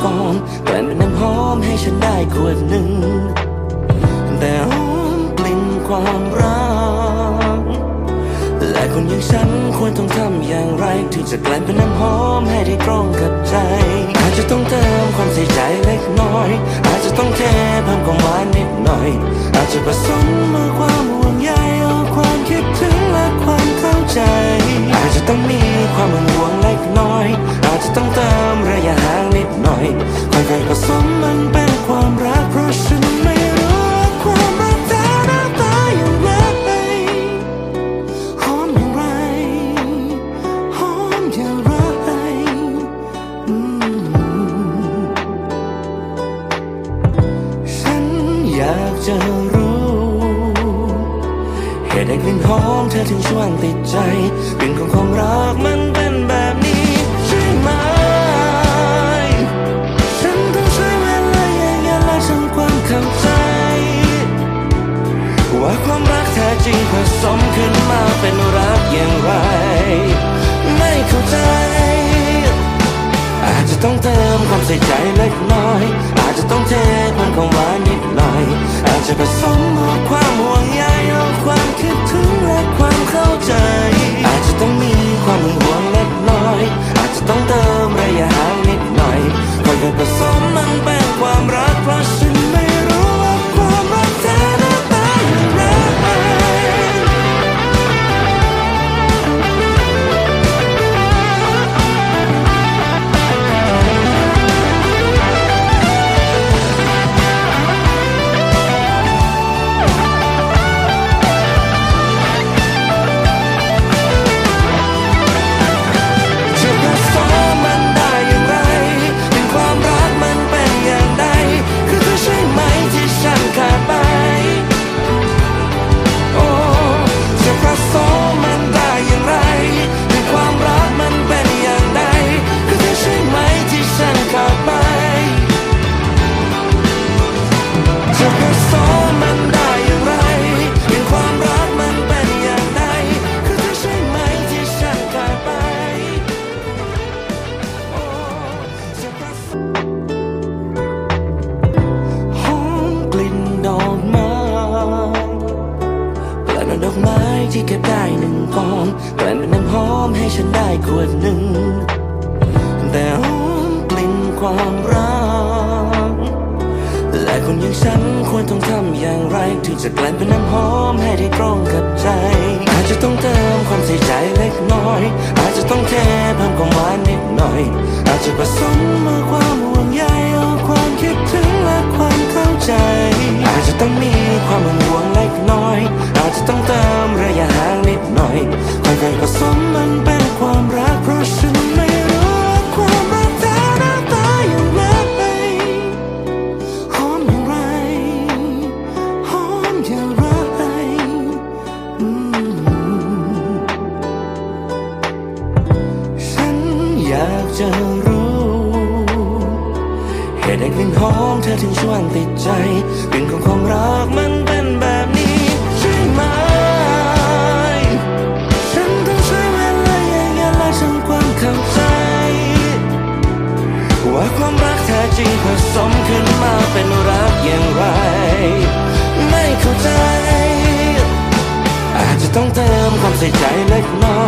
ได้หนึ่งกองแกล้เป็นน้ำหอมให้ฉันได้ขวดหนึ่ง แต่หอมกลิ่นความรักและคนอย่างฉันควรต้องทำอย่างไร ถึงจะกลายเป็นน้ำหอมให้ได้ตรงกับใจ อาจจะต้องเติมความใส่ใจเล็กน้อย อาจจะต้องเทเพิ่มความหวานนิดหน่อย อาจจะผสมากจะรู้ เหตุใดกลิ่นหอมเธอถึงชวนติดใจกลิ่นของความรักมัน ที่เก็บได้หนึ่งกองแปลนเป็นน้ำหอมให้ฉันได้ขวดหนึ่ง แต่หอมกลิ่นความรักและคนอย่างฉันควรต้องทำอย่างไร ถึงจะกลายเป็นน้ำหอมให้ได้ตรงกับใจ อาจจะต้องเติมความใส่ใจเล็กน้อย อาจจะต้องเทเพิ่มความหวานนิดหน่อย อาจจะผสมมาควา ใจกลิ่นของความรักมันเป็นแบบนี้ใช่ไหมฉันต้องใช้เวลาอย่างยาและทำความเข้าใจ ว่าความรักแท้จริงผสมขึ้นมาเป็นรักอย่างไร ไม่เข้าใจ อาจจะต้องเติมความใส่ใจเล็กน้อย